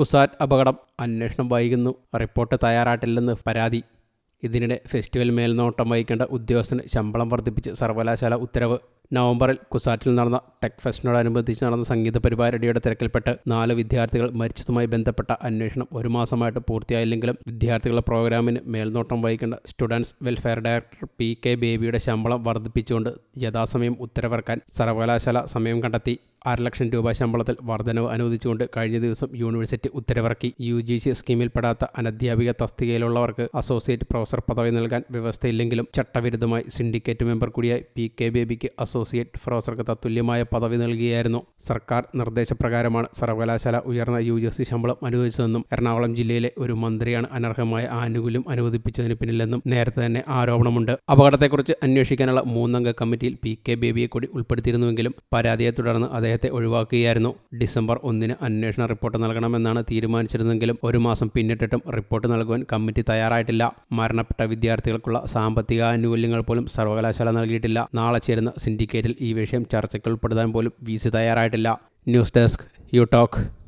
കുസാറ്റ് അപകടം അന്വേഷണം വൈകുന്നു. റിപ്പോർട്ട് തയ്യാറായിട്ടില്ലെന്ന് പരാതി. ഇതിനിടെ ഫെസ്റ്റിവൽ മേൽനോട്ടം വഹിക്കേണ്ട ഉദ്യോഗസ്ഥന് ശമ്പളം വർദ്ധിപ്പിച്ച് സർവകലാശാല ഉത്തരവ്. നവംബറിൽ കുസാറ്റിൽ നടന്ന ടെക് ഫെസ്റ്റിനോടനുബന്ധിച്ച് നടന്ന സംഗീത പരിപാടിയുടെ തിരക്കിൽപ്പെട്ട് നാല് വിദ്യാർത്ഥികൾ മരിച്ചതുമായി ബന്ധപ്പെട്ട അന്വേഷണം ഒരു മാസമായിട്ട് പൂർത്തിയായില്ലെങ്കിലും വിദ്യാർത്ഥികളുടെ പ്രോഗ്രാമിന് മേൽനോട്ടം വഹിക്കേണ്ട students welfare director P K ബേബിയുടെ ശമ്പളം വർദ്ധിപ്പിച്ചുകൊണ്ട് യഥാസമയം ഉത്തരവിറക്കാൻ സർവകലാശാല സമയം കണ്ടെത്തി. ലക്ഷം രൂപ ശമ്പളത്തിൽ വർധനവ് അനുവദിച്ചുകൊണ്ട് കഴിഞ്ഞ ദിവസം യൂണിവേഴ്സിറ്റി ഉത്തരവിറക്കി. യു ജി സി സ്കീമിൽപ്പെടാത്ത അനധ്യാപിക തസ്തികയിലുള്ളവർക്ക് അസോസിയേറ്റ് പ്രൊഫസർ പദവി നൽകാൻ വ്യവസ്ഥയില്ലെങ്കിലും ചട്ടവിരുദ്ധമായി സിൻഡിക്കേറ്റ് മെമ്പർ കൂടിയായി പി കെ ബേബിക്ക് അസോസിയേറ്റ് പ്രൊഫസർക്ക് തത്തുല്യമായ പദവി നൽകിയായിരുന്നു. സർക്കാർ നിർദ്ദേശപ്രകാരമാണ് സർവകലാശാല ഉയർന്ന യു ജി സി ശമ്പളം അനുവദിച്ചതെന്നും എറണാകുളം ജില്ലയിലെ ഒരു മന്ത്രിയാണ് അനർഹമായ ആനുകൂല്യം അനുവദിപ്പിച്ചതിന് പിന്നിലെന്നും നേരത്തെ തന്നെ ആരോപണമുണ്ട്. അപകടത്തെക്കുറിച്ച് അന്വേഷിക്കാനുള്ള മൂന്നംഗ കമ്മിറ്റിയിൽ പി കെ ബേബിയെ കൂടി ഉൾപ്പെടുത്തിയിരുന്നുവെങ്കിലും പരാതിയെ തുടർന്ന് അദ്ദേഹത്തെ ഒഴിവാക്കുകയായിരുന്നു ഡിസംബർ ഒന്നിന് അന്വേഷണ റിപ്പോർട്ട് നൽകണമെന്നാണ് തീരുമാനിച്ചിരുന്നെങ്കിലും ഒരു മാസം പിന്നിട്ടിട്ടും റിപ്പോർട്ട് നൽകുവാൻ കമ്മിറ്റി തയ്യാറായിട്ടില്ല. മരണപ്പെട്ട വിദ്യാർത്ഥികൾക്കുള്ള സാമ്പത്തിക ആനുകൂല്യങ്ങൾ പോലും സർവകലാശാല നൽകിയിട്ടില്ല. നാളെ ചേരുന്ന സിൻഡിക്കേറ്റിൽ ഈ വിഷയം ചർച്ചയ്ക്ക് ഉൾപ്പെടുത്താൻ പോലും വി സി തയ്യാറായിട്ടില്ല. News desk you talk.